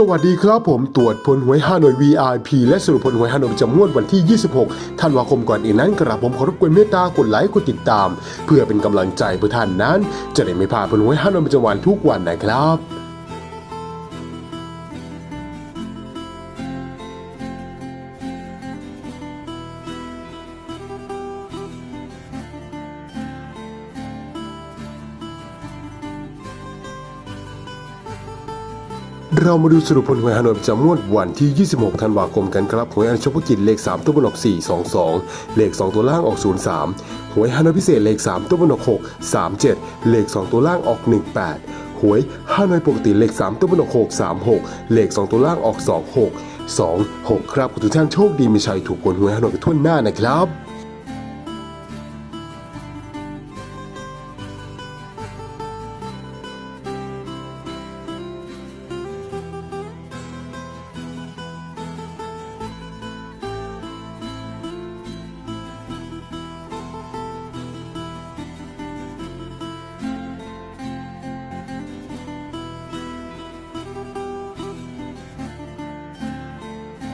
สวัสดีครับผมตรวจผลหวยฮานอย VIP และสรุปผลหวยฮานอยประจำงวดวันที่ 26 ธันวาคมก่อนอื่นนั้นกระผมขอรบกวนเมตตากดไลค์กดติดตาม เพื่อเป็นกำลังใจเพื่อท่านนั้น จะได้ไม่พลาดผลหวยฮานอยประจำวันทุกวันนะครับ เรามาดูสรุปผลหวยฮานอยประจำงวดวันที่ 26 ธันวาคมกันครับ หวยอันชพกิจเลข 3 ตัวบนออก 422 เลข 2 ตัวล่างออก 03 หวยฮานอยพิเศษเลข 3 ตัวบนออก 6 37 เลข 2 ตัวล่างออก 18 หวยฮานอยปกติเลข 3 ตัวบนออก 6 36 เลข 2 ตัวล่างออก 26 26 ครับ ขอทุกท่านโชคดีมีชัยถูกกวนหวยฮานอยไปทั่วหน้านะครับ